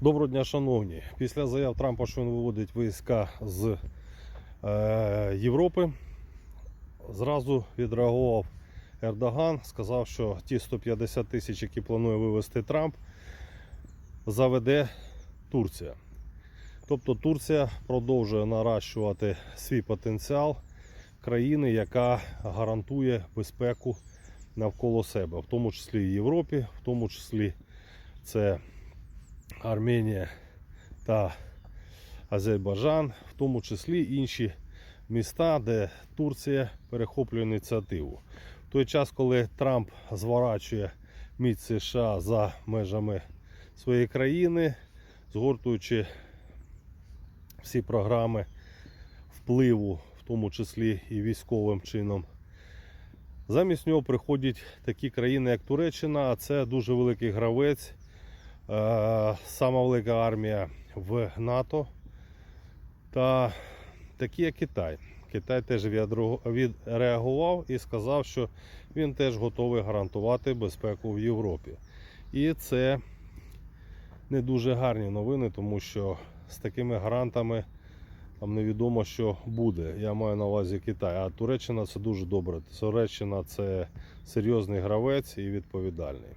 Доброго дня, шановні. Після заяв Трампа, що він виводить війська з е, Європи, зразу відреагував Ердоган, сказав, що ті 150 тисяч, які планує вивести Трамп, заведе Турція. Тобто Турція продовжує наращувати свій потенціал країни, яка гарантує безпеку навколо себе, в тому числі і Європі, в тому числі це Арменія та Азербайджан, в тому числі інші міста, де Турція перехоплює ініціативу. В той час, коли Трамп зворачує міць США за межами своєї країни, згортуючи всі програми впливу, в тому числі і військовим чином. Замість нього приходять такі країни, як Туреччина, а це дуже великий гравець, сама велика армія в НАТО та такі, як Китай. Китай теж відреагував і сказав, що він теж готовий гарантувати безпеку в Європі. І це не дуже гарні новини, тому що з такими гарантами там невідомо, що буде. Я маю на увазі Китай. А Туреччина це дуже добре. Туреччина це серйозний гравець і відповідальний.